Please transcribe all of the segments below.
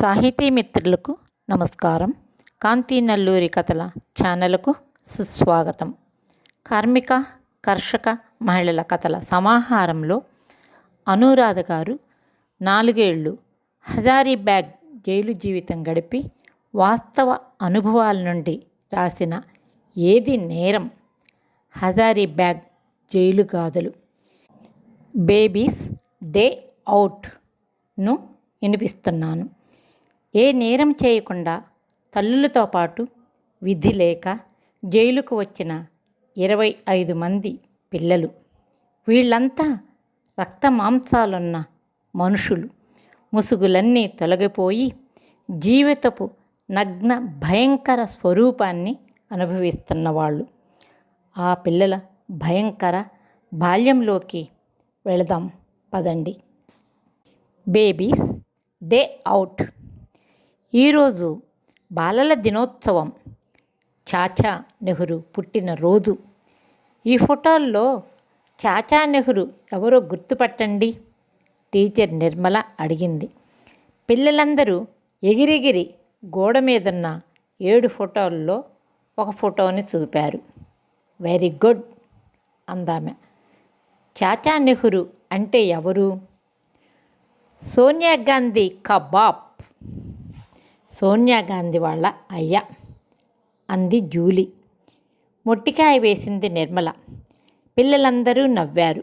సాహితీ మిత్రులకు నమస్కారం. కాంతి నల్లూరి కథల ఛానల్కు సుస్వాగతం. కార్మిక కర్షక మహిళల కథల సమాహారంలో అనురాధ గారు నాలుగేళ్ళు హజారీబ్యాగ్ జైలు జీవితం గడిపి వాస్తవ అనుభవాల నుండి రాసిన ఏది నేరం హజారీబ్యాగ్ జైలు గాథలు. బేబీస్ డే అవుట్ను వినిపిస్తున్నాను. ఏ నేరం చేయకుండా తల్లులతో పాటు విధి లేక జైలుకు వచ్చిన ఇరవై ఐదు మంది పిల్లలు. వీళ్ళంతా రక్త మాంసాలున్న మనుషులు. ముసుగులన్నీ తొలగిపోయి జీవితపు నగ్న భయంకర స్వరూపాన్ని అనుభవిస్తున్న వాళ్ళు. ఆ పిల్లల భయంకర బాల్యంలోకి వెళదాం. పదండి. బేబీస్ డే అవుట్ ఈరోజు బాలల దినోత్సవం చాచా నెహ్రూ పుట్టినరోజు. ఈ ఫోటోల్లో చాచా నెహ్రూ ఎవరో గుర్తుపట్టండి టీచర్ నిర్మల అడిగింది. పిల్లలందరూ ఎగిరెగిరి గోడ మీదున్న ఏడు ఫోటోల్లో ఒక ఫోటోని చూపారు. వెరీ గుడ్ అందామె. చాచా నెహ్రూ అంటే ఎవరు? సోనియా గాంధీ కబాబ్ సోనియా గాంధీ వాళ్ళ అయ్య అంది జూలీ. మొట్టికాయ వేసింది నిర్మల. పిల్లలందరూ నవ్వారు.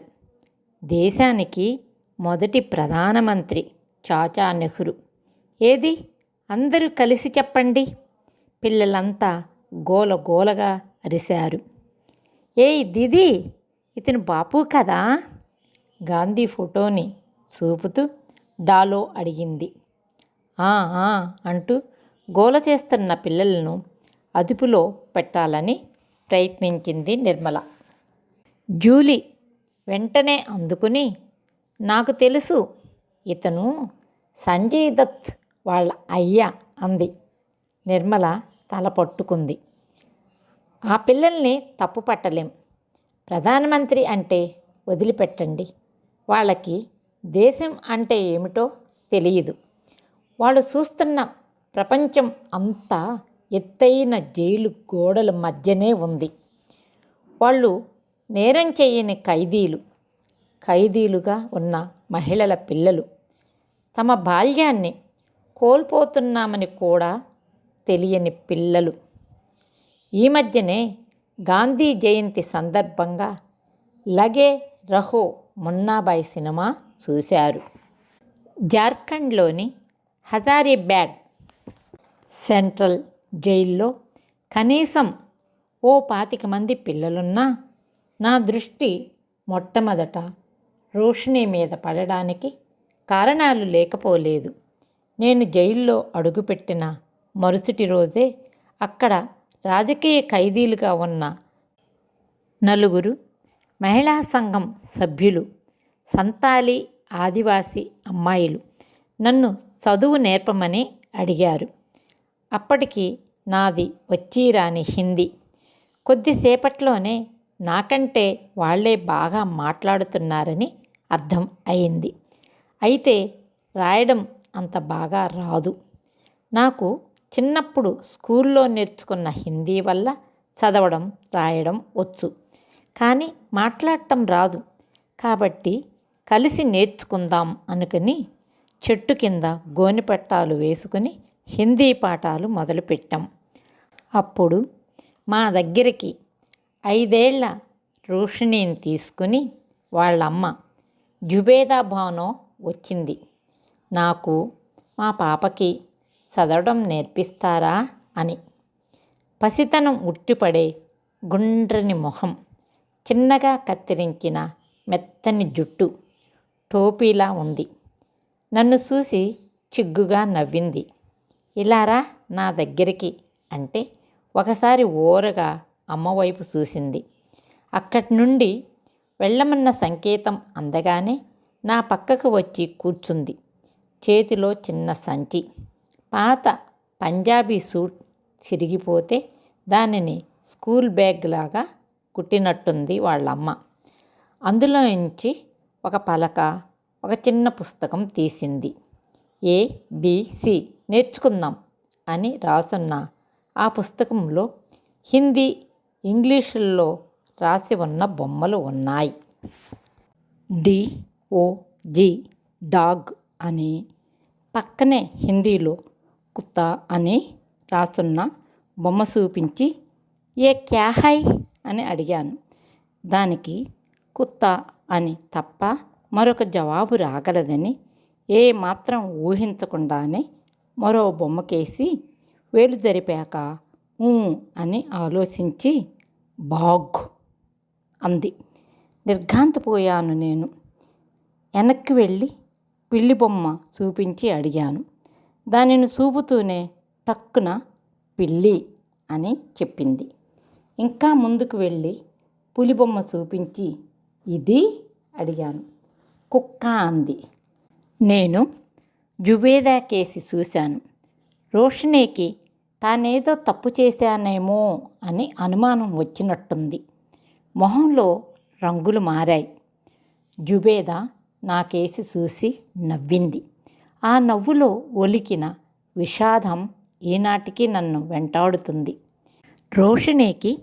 దేశానికి మొదటి ప్రధానమంత్రి చాచా నెహ్రూ. ఏది? అందరూ కలిసి చెప్పండి. పిల్లలంతా గోల గోలగా అరిశారు. ఏయ్ దిది ఇతను బాపు కదా? గాంధీ ఫోటోని చూపుతూ డాలో అడిగింది. "ఆ, ఆ" అంటూ గోల చేస్తున్న పిల్లలను అదుపులో పెట్టాలని ప్రయత్నించింది నిర్మల. జూలీ వెంటనే అందుకుని నాకు తెలుసు ఇతను సంజయ్ దత్ వాళ్ళ అయ్య అంది. నిర్మల తల పట్టుకుంది. ఆ పిల్లల్ని తప్పు పట్టలేం. ప్రధానమంత్రి అంటే వదిలిపెట్టండి. వాళ్ళకి దేశం అంటే ఏమిటో తెలియదు. వాళ్ళు చూస్తున్న ప్రపంచం అంతా ఎత్తైన జైలు గోడల మధ్యనే ఉంది. వాళ్ళు నేరం చేయని ఖైదీలు ఖైదీలుగా ఉన్న మహిళల పిల్లలు తమ బాల్యాన్ని కోల్పోతున్నామని కూడా తెలియని పిల్లలు. ఈ మధ్యనే గాంధీ జయంతి సందర్భంగా లగే రహో మున్నాబాయ్ సినిమా చూశారు. జార్ఖండ్లోని హజారీబ్యాగ్ సెంట్రల్ జైల్లో కనీసం ఓ పాతిక మంది పిల్లలున్నా నా దృష్టి మొట్టమొదట రోషిణి మీద పడడానికి కారణాలు లేకపోలేదు. నేను జైల్లో అడుగుపెట్టిన మరుసటి రోజే అక్కడ రాజకీయ ఖైదీలుగా ఉన్న నలుగురు మహిళా సంఘం సభ్యులు సంతాలి ఆదివాసీ అమ్మాయిలు నన్ను చదువు నేర్పమని అడిగారు. అప్పటికి నాది వచ్చిరాని హిందీ. కొద్దిసేపట్లోనే నాకంటే వాళ్ళే బాగా మాట్లాడుతున్నారని అర్థం అయింది. అయితే రాయడం అంత బాగా రాదు. నాకు చిన్నప్పుడు స్కూల్లో నేర్చుకున్న హిందీ వల్ల చదవడం రాయడం వచ్చు. కానీ మాట్లాడటం రాదు. కాబట్టి కలిసి నేర్చుకుందాం అనుకుని చెట్టు కింద గోనిపట్టాలు వేసుకుని హిందీ పాఠాలు మొదలుపెట్టాం. అప్పుడు మా దగ్గరికి ఐదేళ్ళ రోషిణిని తీసుకుని వాళ్ళమ్మ జుబేదా భానో వచ్చింది. నాకు మా పాపకి చదవడం నేర్పిస్తారా? అని. పసితనం ఉట్టిపడే గుండ్రని మొహం చిన్నగా కత్తిరించిన మెత్తని జుట్టు టోపీలా ఉంది. నన్ను చూసి చిగ్గుగా నవ్వింది. ఇలారా నా దగ్గరికి అంటే ఒకసారి ఓరగా అమ్మవైపు చూసింది. అక్కడి నుండి వెళ్ళమన్న సంకేతం అందగానే నా పక్కకు వచ్చి కూర్చుంది. చేతిలో చిన్న సంచి పాత పంజాబీ సూట్ చిరిగిపోతే దానిని స్కూల్ బ్యాగ్ లాగా కుట్టినట్టుంది వాళ్ళమ్మ. అందులో నుంచి ఒక పలక ఒక చిన్న పుస్తకం తీసింది. ఏబిసి నేర్చుకుందాం అని రాసున్న ఆ పుస్తకంలో హిందీ ఇంగ్లీషుల్లో రాసి ఉన్న బొమ్మలు ఉన్నాయి. డి ఓ డాగ్ అని పక్కనే హిందీలో కుత్తా అని రాసున్న బొమ్మ చూపించి ఏ క్యాహాయ్ అని అడిగాను. దానికి కుత్తా అని తప్ప మరొక జవాబు రాగలదని ఏ మాత్రం ఊహించకుండానే మరో బొమ్మకేసి వేలు జరిపాక ఊ అని ఆలోచించి బాగ్ అంది. నిర్ఘాంతపోయాను నేను. వెనక్కి వెళ్ళి పిల్లి బొమ్మ చూపించి అడిగాను. దానిని చూపుతూనే టక్కున పిల్లి అని చెప్పింది. ఇంకా ముందుకు వెళ్ళి పులి బొమ్మ చూపించి ఇది అడిగాను. కుక్క అంది. నేను జుబేదా కేసి చూశాను. రోషిణికి తానేదో తప్పు చేశానేమో అని అనుమానం వచ్చినట్టుంది. మొహంలో రంగులు మారాయి. జుబేదా నా కేసి చూసి నవ్వింది. ఆ నవ్వులో ఒలికిన విషాదం ఈనాటికి నన్ను వెంటాడుతుంది. రోషిణికి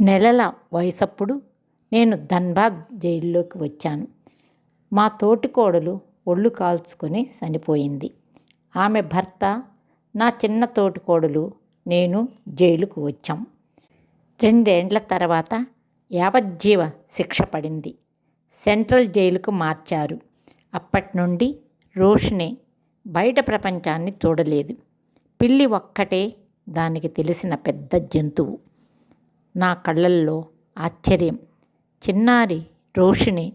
నెలల వయసప్పుడు నేను ధన్బాద్ జైల్లోకి వచ్చాను. మా తోటికోడలు ఒళ్ళు కాల్చుకొని చనిపోయింది. ఆమె భర్త నా చిన్న తోటికోడలు నేను జైలుకు వచ్చాం. రెండేండ్ల తర్వాత యావజ్జీవ శిక్ష పడింది. సెంట్రల్ జైలుకు మార్చారు. అప్పటి నుండి రోషిని బయట ప్రపంచాన్ని చూడలేదు. పిల్లి ఒక్కటే దానికి తెలిసిన పెద్ద జంతువు. నా కళ్ళల్లో ఆశ్చర్యం. చిన్నారి రోషిని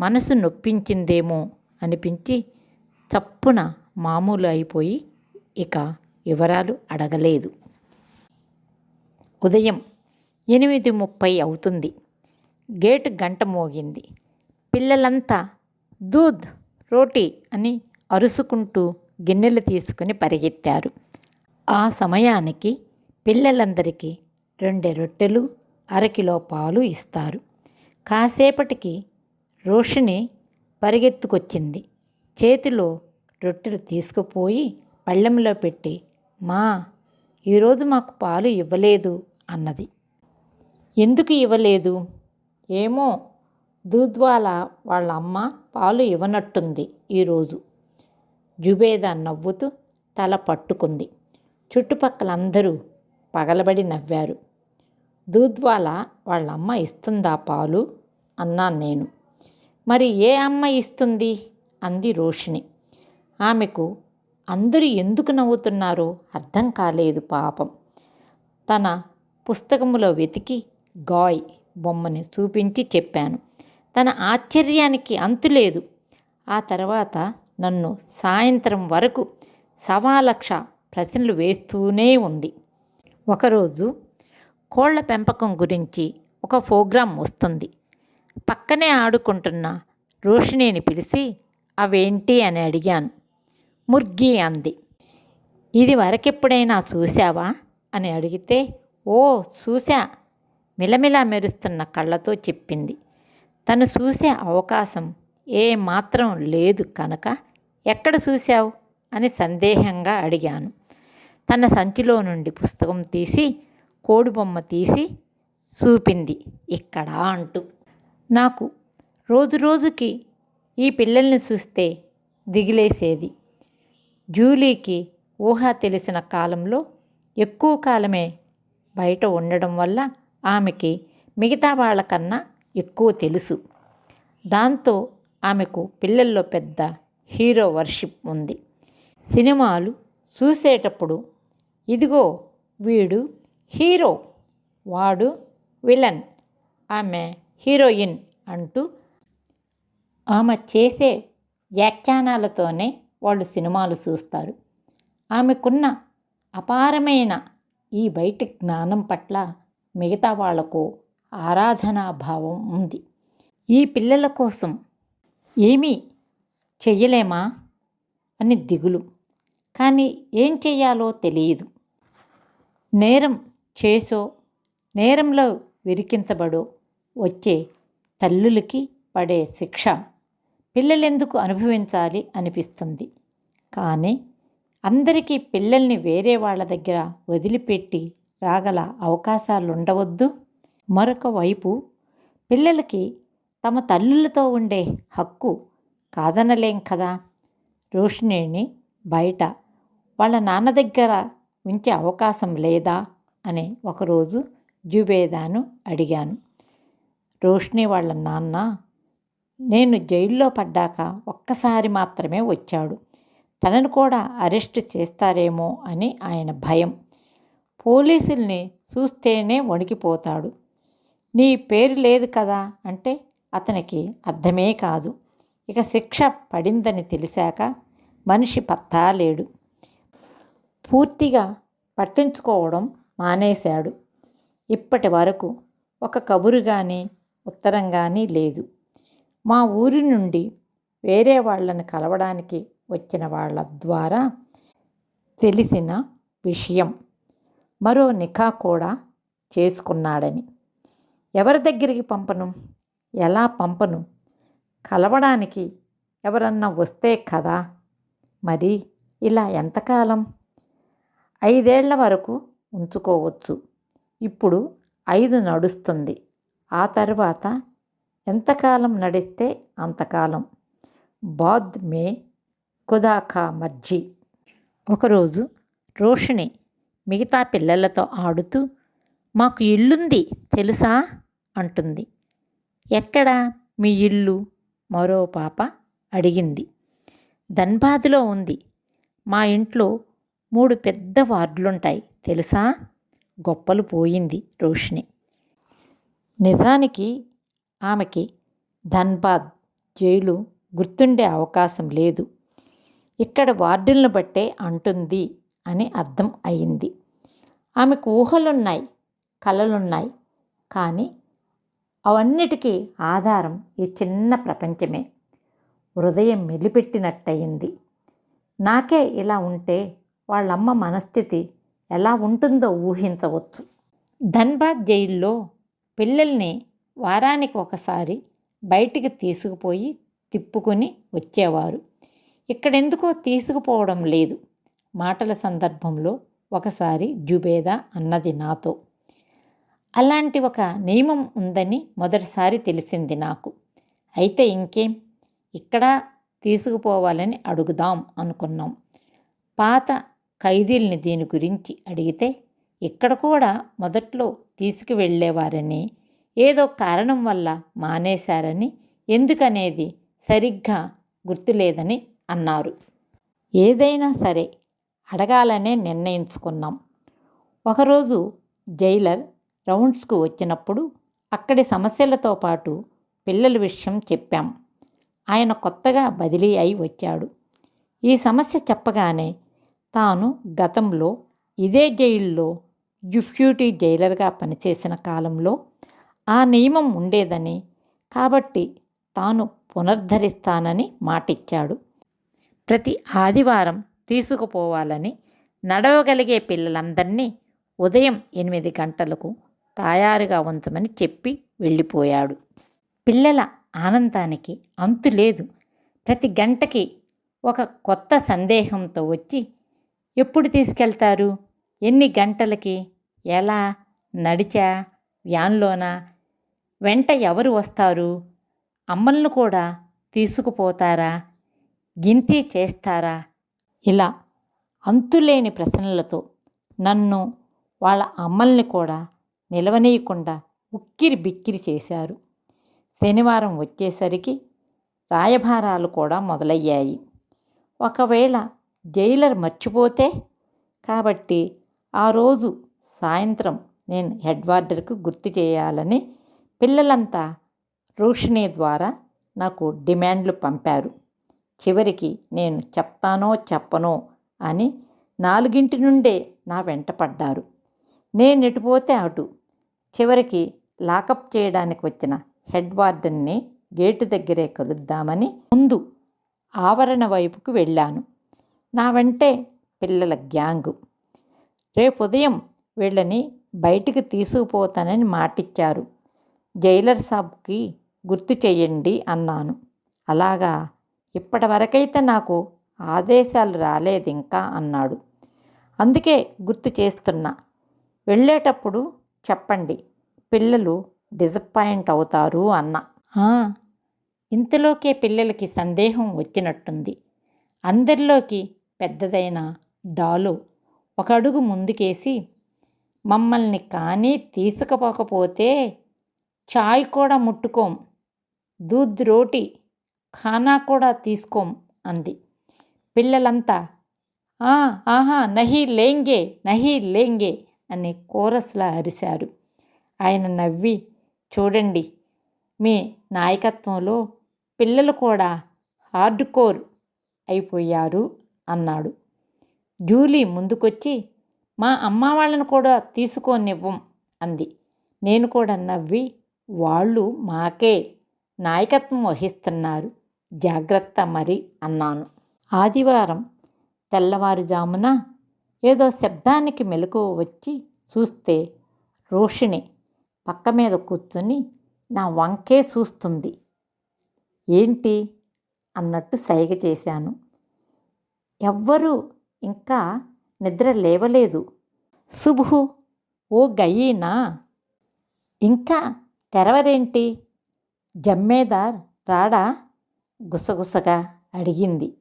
మనసు నొప్పించిందేమో అనిపించి చప్పున మామూలు అయిపోయి ఇక వివరాలు అడగలేదు. ఉదయం ఎనిమిది ముప్పై అవుతుంది. గేటు గంట మోగింది. పిల్లలంతా దూద్ రోటీ అని అరుసుకుంటూ గిన్నెలు తీసుకుని పరిగెత్తారు. ఆ సమయానికి పిల్లలందరికీ రెండు రొట్టెలు అరకిలో పాలు ఇస్తారు. కాసేపటికి రోషిని పరిగెత్తుకొచ్చింది. చేతిలో రొట్టెలు తీసుకుపోయి పళ్ళెంలో పెట్టి మా ఈరోజు మాకు పాలు ఇవ్వలేదు అన్నది. ఎందుకు ఇవ్వలేదు? ఏమో దూద్వాల వాళ్ళ అమ్మ పాలు ఇవ్వనట్టుంది ఈరోజు జుబేదా నవ్వుతూ తల పట్టుకుంది. చుట్టుపక్కలందరూ పగలబడి నవ్వారు. దూద్వాల వాళ్ళ అమ్మ ఇస్తుందా పాలు? అన్నాను నేను. మరి ఏ అమ్మ ఇస్తుంది? అంది రోషిణి. ఆమెకు అందరూ ఎందుకు నవ్వుతున్నారో అర్థం కాలేదు పాపం. తన పుస్తకములో వెతికి గాయ్ బొమ్మని చూపించి చెప్పాను. తన ఆశ్చర్యానికి అంతులేదు ఆ తర్వాత నన్ను సాయంత్రం వరకు సవాలక్ష ప్రశ్నలు వేస్తూనే ఉంది. ఒకరోజు కోళ్ళ పెంపకం గురించి ఒక ప్రోగ్రాం వస్తుంది. పక్కనే ఆడుకుంటున్న రోషిణిని పిలిచి అవేంటి? అని అడిగాను. ముర్గి అంది. ఇది వరకెప్పుడైనా చూశావా? అని అడిగితే ఓ చూశా. మిలమిలా మెరుస్తున్న కళ్ళతో చెప్పింది. తను చూసే అవకాశం ఏ మాత్రం లేదు కనుక ఎక్కడ చూశావు? అని సందేహంగా అడిగాను. తన సంచిలో నుండి పుస్తకం తీసి కోడి బొమ్మ తీసి చూపింది. ఇక్కడ అంటూ. నాకు రోజు రోజుకి ఈ పిల్లల్ని చూస్తే దిగిలేసేది. జూలీకి ఊహ తెలిసిన కాలంలో ఎక్కువ కాలమే బయట ఉండడం వల్ల ఆమెకి మిగతా వాళ్ళకన్నా ఎక్కువ తెలుసు. దాంతో ఆమెకు పిల్లల్లో పెద్ద హీరో వర్షిప్ ఉంది. సినిమాలు చూసేటప్పుడు ఇదిగో వీడు హీరో వాడు విలన్ ఆమె హీరోయిన్ అంటూ ఆమె చేసే వ్యాఖ్యానాలతోనే వాళ్ళు సినిమాలు చూస్తారు. ఆమెకున్న అపారమైన ఈ బయటి జ్ఞానం పట్ల మిగతా వాళ్ళకు ఆరాధనాభావం ఉంది. ఈ పిల్లల కోసం ఏమీ చెయ్యలేమా అని దిగులు. కానీ ఏం చెయ్యాలో తెలియదు. నేరం చేసో నేరంలో విరికించబడో వచ్చే తల్లులకి పడే శిక్ష పిల్లలెందుకు అనుభవించాలి అనిపిస్తుంది. కానీ అందరికీ పిల్లల్ని వేరే వాళ్ళ దగ్గర వదిలిపెట్టి రాగల అవకాశాలు ఉండవద్దు మరొక వైపు పిల్లలకి తమ తల్లులతో ఉండే హక్కు కాదనలేం కదా. రోషిణిని బయట వాళ్ళ నాన్న దగ్గర ఉంచే అవకాశం లేదా? అని ఒకరోజు జుబేదాను అడిగాను. రోష్ని వాళ్ళ నాన్న నేను జైల్లో పడ్డాక ఒక్కసారి మాత్రమే వచ్చాడు. తనను కూడా అరెస్ట్ చేస్తారేమో అని ఆయన భయం. పోలీసుల్ని చూస్తేనే వణికిపోతాడు. నీ పేరు లేదు కదా అంటే అతనికి అర్థమే కాదు. ఇక శిక్ష పడిందని తెలిసాక మనిషి పత్తా లేడు. పూర్తిగా పట్టించుకోవడం మానేశాడు. ఇప్పటి వరకు ఒక కబురు కానీ ఉత్తరం కానీ లేదు. మా ఊరి నుండి వేరే వాళ్ళని కలవడానికి వచ్చిన వాళ్ళ ద్వారా తెలిసిన విషయం మరో నిఖా కూడా చేసుకున్నాడని. ఎవరి దగ్గరికి పంపను? ఎలా పంపను? కలవడానికి ఎవరన్నా వస్తే కదా? మరి ఇలా ఎంతకాలం? ఐదేళ్ళ వరకు ఉంచుకోవచ్చు. ఇప్పుడు ఐదు నడుస్తుంది. ఆ తర్వాత ఎంతకాలం నడిస్తే అంతకాలం? బాద్ మే ఖుదాకా మర్జీ. ఒకరోజు రోషిణి మిగతా పిల్లలతో ఆడుతూ మాకు ఇల్లుంది తెలుసా? అంటుంది. ఎక్కడ? మీ ఇల్లు? మరో పాప అడిగింది. ధన్బాద్లో ఉంది. మా ఇంట్లో మూడు పెద్ద వార్డులుంటాయి. తెలుసా? గొప్పలు పోయింది రోషిణి. నిజానికి ఆమెకి ధన్బాద్ జైలు గుర్తుండే అవకాశం లేదు. ఇక్కడ వార్డులను బట్టే అంటుంది అని అర్థం అయింది. ఆమెకు ఊహలున్నాయి కలలున్నాయి కానీ అవన్నిటికీ ఆధారం ఈ చిన్న ప్రపంచమే. హృదయం మెలిపెట్టినట్టయింది. నాకే ఇలా ఉంటే వాళ్ళమ్మ మనస్థితి ఎలా ఉంటుందో ఊహించవచ్చు. ధన్బాద్ జైల్లో పిల్లల్ని వారానికి ఒకసారి బయటికి తీసుకుపోయి తిప్పుకొని వచ్చేవారు. ఇక్కడెందుకో తీసుకుపోవడం లేదు. మాటల సందర్భంలో ఒకసారి జుబేదా అన్నది నాతో. అలాంటి ఒక నియమం ఉందని మొదటిసారి తెలిసింది నాకు. అయితే ఇంకేం? ఇక్కడ తీసుకుపోవాలని అడుగుదాం అనుకున్నాం. పాత ఖైదీల్ని దీని గురించి అడిగితే ఇక్కడ కూడా మొదట్లో తీసుకువెళ్ళేవారని ఏదో కారణం వల్ల మానేశారని ఎందుకనేది సరిగ్గా గుర్తులేదని అన్నారు. ఏదైనా సరే అడగాలనే నిర్ణయించుకున్నాం. ఒకరోజు జైలర్ రౌండ్స్కు వచ్చినప్పుడు అక్కడి సమస్యలతో పాటు పిల్లల విషయం చెప్పాం. ఆయన కొత్తగా బదిలీ అయి వచ్చాడు. ఈ సమస్య చెప్పగానే తాను గతంలో ఇదే జైల్లో డిప్యూటీ జైలర్గా పనిచేసిన కాలంలో ఆ నియమం ఉండేదని కాబట్టి తాను పునరుద్ధరిస్తానని మాటిచ్చాడు. ప్రతి ఆదివారం తీసుకుపోవాలని నడవగలిగే పిల్లలందరినీ ఉదయం ఎనిమిది గంటలకు తయారుగా ఉంచమని చెప్పి వెళ్ళిపోయాడు. పిల్లల ఆనందానికి అంతు లేదు. ప్రతి గంటకి ఒక కొత్త సందేహంతో వచ్చి ఎప్పుడు తీసుకెళ్తారు? ఎన్ని గంటలకి? ఎలా? నడిచా? వ్యాన్లోనా? వెంట ఎవరు వస్తారు? అమ్మలను కూడా తీసుకుపోతారా? గింతి చేస్తారా? ఇలా అంతులేని ప్రశ్నలతో నన్ను వాళ్ళ అమ్మల్ని కూడా నిలవనీయకుండా ఉక్కిరి బిక్కిరి చేశారు. శనివారం వచ్చేసరికి రాయభారాలు కూడా మొదలయ్యాయి. ఒకవేళ జైలర్ మర్చిపోతే? కాబట్టి ఆ రోజు సాయంత్రం నేను హెడ్ వార్డర్కు గుర్తు చేయాలని పిల్లలంతా రోషిణి ద్వారా నాకు డిమాండ్లు పంపారు. చివరికి నేను చెప్తానో చెప్పనో అని నాలుగింటి నుండే నా వెంట పడ్డారు. నేను ఎటుపోతే అటు. చివరికి లాకప్ చేయడానికి వచ్చిన హెడ్ వార్డెన్ని గేటు దగ్గరే కలుద్దామని ముందు ఆవరణ వైపుకు వెళ్ళాను. నా వెంటే పిల్లల గ్యాంగు. రేపు ఉదయం వీళ్ళని బయటికి తీసుకుపోతానని మాటిచ్చారు. జైలర్ సాబ్కి గుర్తు చెయ్యండి అన్నాను. అలాగా? ఇప్పటి వరకైతే నాకు ఆదేశాలు రాలేదు ఇంకా అన్నాడు. అందుకే గుర్తు చేస్తున్నా. వెళ్ళేటప్పుడు చెప్పండి. పిల్లలు డిసప్పాయింట్ అవుతారు అన్న. ఇంతలోకే పిల్లలకి సందేహం వచ్చినట్టుంది. అందరిలోకి పెద్దదైన డాలు ఒక అడుగు ముందుకేసి మమ్మల్ని కానీ తీసుకపోకపోతే చాయ్ కూడా ముట్టుకోం. దూద్ రోటి ఖానా కూడా తీసుకోం అంది. పిల్లలంతా "ఆ, ఆహా నహి లేంగే నహి లేంగే అని కోరస్లా అరిశారు. ఆయన నవ్వి చూడండి మీ నాయకత్వంలో పిల్లలు కూడా హార్డ్ కోర్ అయిపోయారు అన్నాడు. జూలీ ముందుకొచ్చి మా అమ్మ వాళ్ళను కూడా తీసుకోనివ్వం అంది. నేను కూడా నవ్వి వాళ్ళు మాకే నాయకత్వం వహిస్తున్నారు. జాగ్రత్త మరి అన్నాను. ఆదివారం తెల్లవారుజామున ఏదో శబ్దానికి మెలకువ వచ్చి చూస్తే రోషిణి పక్క మీద కూర్చుని నా వంకే చూస్తుంది. ఏంటి? అన్నట్టు సైగ చేశాను. ఎవ్వరూ ఇంకా నిద్ర లేవలేదు. శుభు ఓ గయ్యీనా? ఇంకా తెరవరేంటి? జమ్మేదార్ రాడా? గుసగుసగా అడిగింది.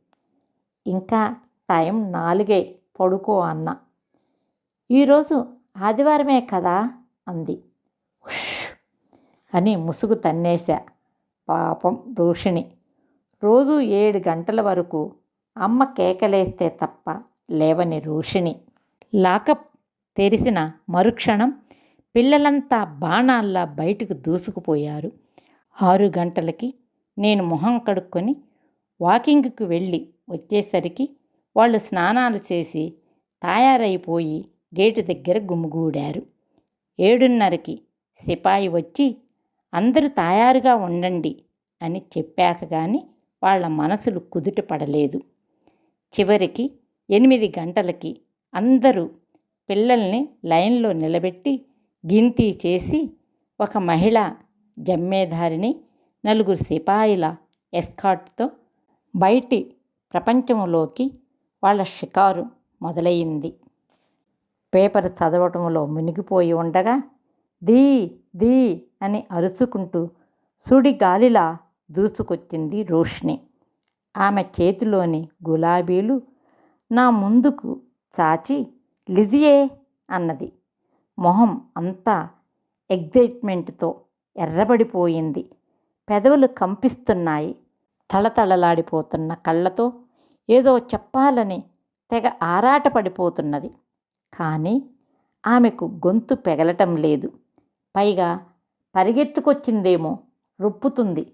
ఇంకా టైం నాలుగే పడుకో అన్న. ఈరోజు ఆదివారమే కదా? అంది. అని ముసుగు తన్నేశా. పాపం రోషిణి రోజు ఏడు గంటల వరకు అమ్మ కేకలేస్తే తప్ప లేవని రోషిణి లాకప్ తెరిసిన మరుక్షణం పిల్లలంతా బాణాల్లా బయటకు దూసుకుపోయారు. ఆరు గంటలకి నేను మొహం కడుక్కొని వాకింగ్కి వెళ్ళి వచ్చేసరికి వాళ్ళు స్నానాలు చేసి తయారైపోయి గేటు దగ్గర గుమ్ముగూడారు ఏడున్నరకి సిపాయి వచ్చి అందరూ తయారుగా ఉండండి అని చెప్పాక కానీ వాళ్ళ మనసులు కుదుట పడలేదు. చివరికి ఎనిమిది గంటలకి అందరూ పిల్లల్ని లైన్లో నిలబెట్టి గింతి చేసి ఒక మహిళ జమ్మేదారిని నలుగురు సిపాయిల ఎస్కాట్తో బయటి ప్రపంచంలోకి వాళ్ళ షికారు మొదలయ్యింది. పేపర్ చదవటంలో మునిగిపోయి ఉండగా దీ దీ అని అరుచుకుంటూ సుడి గాలిలా దూసుకొచ్చింది రోష్ని. ఆమె చేతిలోని గులాబీలు నా ముందుకు చాచి లిజియే అన్నది. మొహం అంతా ఎగ్జైట్మెంట్తో ఎర్రబడిపోయింది. పెదవులు కంపిస్తున్నాయి. తళతళలాడిపోతున్న కళ్ళతో ఏదో చెప్పాలని తెగ ఆరాటపడిపోతున్నది. కానీ ఆమెకు గొంతు పెగలటం లేదు. పైగా పరిగెత్తుకొచ్చిందేమో రొప్పుతుంది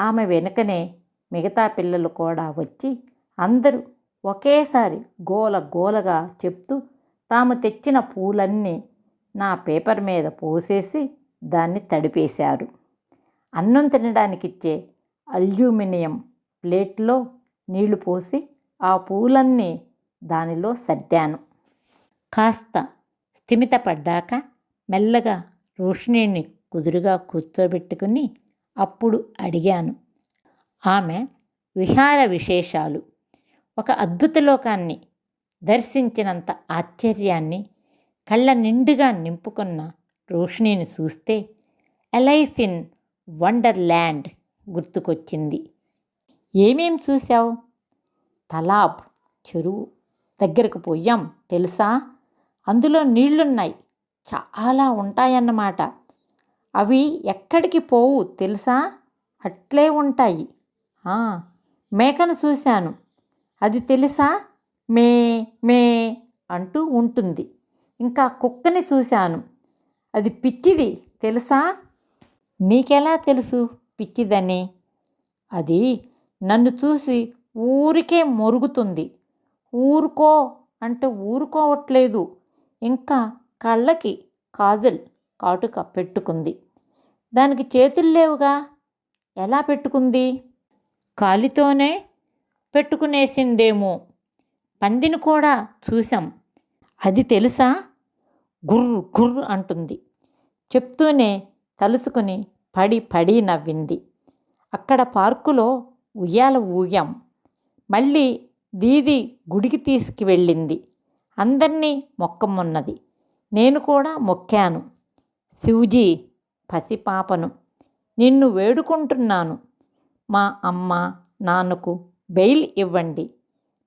ఆమె వెనుకనే మిగతా పిల్లలు కూడా వచ్చి అందరూ ఒకేసారి గోల గోలగా చెప్తూ తాము తెచ్చిన పూలన్నీ నా పేపర్ మీద పోసేసి దాన్ని తడిపేశారు. అన్నం తినడానికిచ్చే అల్యూమినియం ప్లేట్లో నీళ్ళు పోసి ఆ పూలన్నీ దానిలో సర్దాను. కాస్త స్థిమితపడ్డాక మెల్లగా రోషిణిని కుదురుగా కూర్చోబెట్టుకుని అప్పుడు అడిగాను ఆమె విహార విశేషాలు ఒక అద్భుత లోకాన్ని దర్శించినంత ఆశ్చర్యాన్ని కళ్ళ నిండుగా నింపుకున్న రోషిణిని చూస్తే ఎలైస్ ఇన్ వండర్ ల్యాండ్ గుర్తుకొచ్చింది. ఏమేం చూశావు? తలాబ్ చెరువు దగ్గరకు పోయాం తెలుసా? అందులో నీళ్ళున్నాయి చాలా ఉంటాయన్నమాట. అవి ఎక్కడికి పోవు తెలుసా? అట్లే ఉంటాయి. మేకను చూశాను. అది తెలుసా? మే మే అంటూ ఉంటుంది. ఇంకా కుక్కని చూశాను. అది పిచ్చిది తెలుసా? నీకెలా తెలుసు పిచ్చిదని? అది నన్ను చూసి ఊరికే మొరుగుతుంది. ఊరుకో అంటే ఊరుకోవట్లేదు. ఇంకా కళ్ళకి కాజల్ కాటుక పెట్టుకుంది. దానికి చేతులు లేవుగా? ఎలా పెట్టుకుంది? కాలితోనే పెట్టుకునేసిందేమో. పందిని కూడా చూసాం అది తెలుసా? గుర్రు గుర్రు అంటుంది. చెప్తూనే తలుసుకుని పడి పడి నవ్వింది. అక్కడ పార్కులో ఉయ్యాల ఊగాం. మళ్ళీ దీది గుడికి తీసుకువెళ్ళింది. అందరినీ మొక్కమున్నది. నేను కూడా మొక్కాను. శివజీ పసిపాపను. నిన్ను వేడుకుంటున్నాను. మా అమ్మ నాన్నకు బెయిల్ ఇవ్వండి.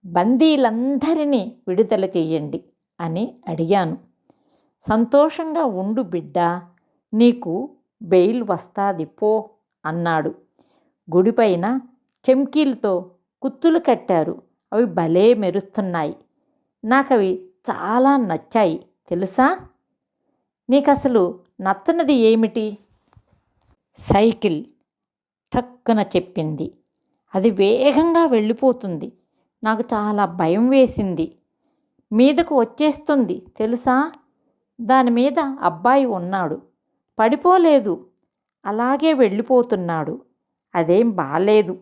బందీలందరినీ విడుదల చెయ్యండి అని అడిగాను. సంతోషంగా ఉండు బిడ్డ నీకు బెయిల్ వస్తాది పో అన్నాడు. గుడిపైన చెమ్కీలతో కుత్తులు కట్టారు. అవి భలే మెరుస్తున్నాయి. నాకు అవి చాలా నచ్చాయి. తెలుసా? నీకు అసలు నచ్చనిది ఏమిటి? సైకిల్ ఠక్కున చెప్పింది. అది వేగంగా వెళ్ళిపోతుంది. నాకు చాలా భయం వేసింది. మీదకు వచ్చేస్తుంది తెలుసా? దాని మీద అబ్బాయి ఉన్నాడు. పడిపోలేదు. అలాగే వెళ్ళిపోతున్నాడు. అదేం బాలేదు.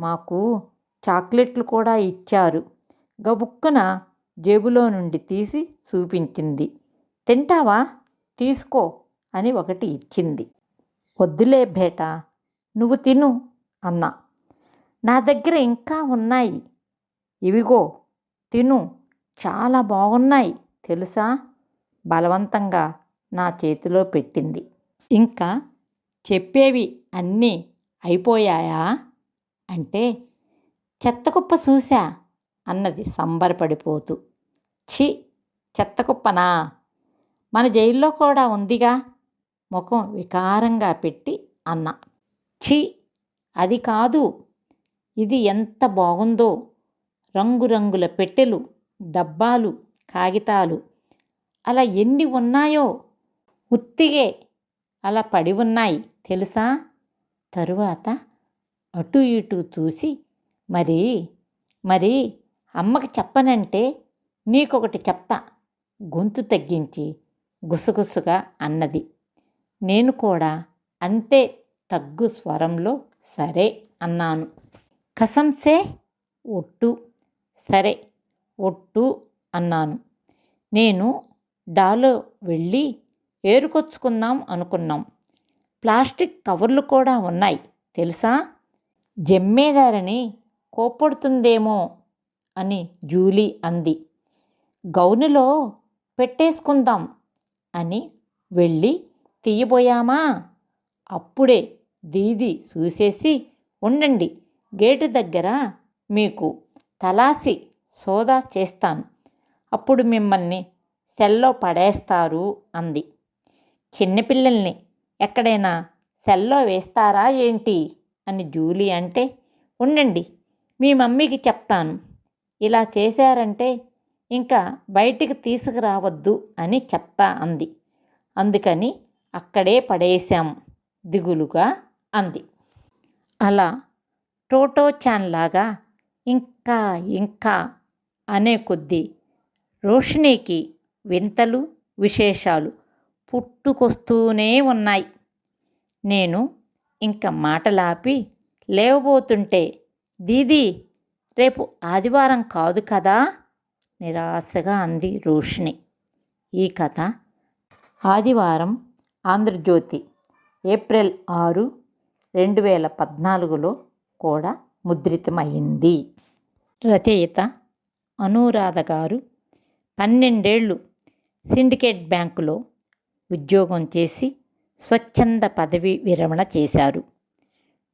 మాకు చాక్లెట్లు కూడా ఇచ్చారు. గబుక్కున జేబులో నుండి తీసి చూపించింది. తింటావా? తీసుకో అని ఒకటి ఇచ్చింది. వద్దులే బేట నువ్వు తిను అన్నా. నా దగ్గర ఇంకా ఉన్నాయి. ఇవిగో తిను. చాలా బాగున్నాయి. తెలుసా? బలవంతంగా నా చేతిలో పెట్టింది. ఇంకా చెప్పేవి అన్నీ అయిపోయాయా? అంటే చెత్తకుప్ప చూశా అన్నది సంబరపడిపోతూ. ఛీ చెత్తకుప్పనా? మన జైల్లో కూడా ఉందిగా? ముఖం వికారంగా పెట్టి అన్న. ఛీ అది కాదు. ఇది ఎంత బాగుందో. రంగురంగుల పెట్టెలు డబ్బాలు కాగితాలు. అలా ఎన్ని ఉన్నాయో. ఉత్తిగే అలా పడి ఉన్నాయి. తెలుసా? తరువాత అటు ఇటు చూసి మరి మరి అమ్మకి చెప్పనంటే నీకొకటి చెప్తా. గొంతు తగ్గించి గుసగుసగా అన్నది. నేను కూడా అంతే తగ్గు స్వరంలో సరే అన్నాను. కసంసే ఒట్టు. సరే ఒట్టు అన్నాను. నేను డాలో వెళ్ళి ఏరుకొచ్చుకుందాం అనుకున్నాం. ప్లాస్టిక్ కవర్లు కూడా ఉన్నాయి తెలుసా? జమ్మేదారని కోప్పడుతుందేమో అని జూలీ అంది. గౌనులో పెట్టేసుకుందాం అని వెళ్ళి తీయబోయామా? అప్పుడే దీది చూసేసి ఉండండి. గేటు దగ్గర మీకు తలాసి సోదా చేస్తాను. అప్పుడు మిమ్మల్ని సెల్లో పడేస్తారు అంది. చిన్నపిల్లల్ని ఎక్కడైనా సెల్లో వేస్తారా ఏంటి? అని జూలీ అంటే ఉండండి మీ మమ్మీకి చెప్తాను. ఇలా చేశారంటే ఇంకా బయటికి తీసుకురావద్దు అని చెప్తా అంది. అందుకని అక్కడే పడేశాం దిగులుగా అంది. అలా టోటో చాన్ లాగా ఇంకా ఇంకా అనే కొద్దీ రోషిణికి వింతలు విశేషాలు పుట్టుకొస్తూనే ఉన్నాయి. నేను ఇంక మాటలాపి లేవబోతుంటే దీదీ రేపు ఆదివారం కాదు కదా? నిరాశగా అంది రోషిణి. ఈ కథ ఆదివారం ఆంధ్రజ్యోతి ఏప్రిల్ ఆరు రెండు వేల పద్నాలుగులో కూడా ముద్రితమైంది రచయిత అనురాధ గారు పన్నెండేళ్ళు సిండికేట్ బ్యాంకులో ఉద్యోగం చేసి స్వచ్ఛంద పదవి విరమణ చేశారు.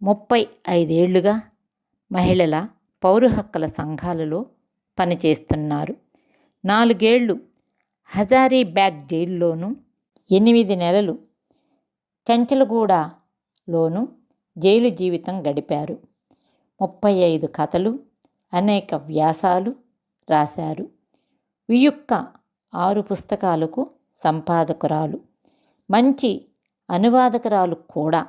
ముప్పై ఐదేళ్ళుగా మహిళల పౌర హక్కుల సంఘాలలో పనిచేస్తున్నారు. నాలుగేళ్ళు హజారీబ్యాగ్ జైల్లోనూ ఎనిమిది నెలలు చంచలగూడలోనూ జైలు జీవితం గడిపారు. ముప్పై ఐదు కథలు అనేక వ్యాసాలు రాశారు. వియుక్క ఆరు పుస్తకాలకు సంపాదకురాలు. మంచి అనువాదకురాలు కూడా.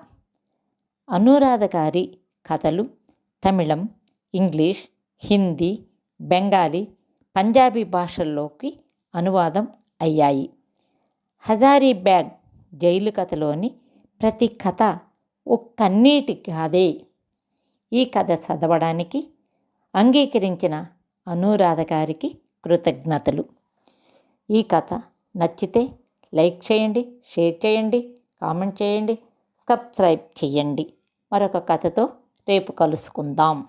అనురాధ గారి కథలు తమిళం ఇంగ్లీష్ హిందీ బెంగాలీ పంజాబీ భాషల్లోకి అనువాదం అయ్యాయి. హజారీ బ్యాగ్ జైలు కథలోని ప్రతి కథ ఒక్కన్నీటి కాదే. ఈ కథ చదవడానికి అంగీకరించిన అనురాధ గారికి కృతజ్ఞతలు. ఈ కథ నచ్చితే లైక్ చేయండి షేర్ చేయండి కామెంట్ చేయండి సబ్స్క్రైబ్ చేయండి. మరొక కథతో రేపు కలుసుకుందాం.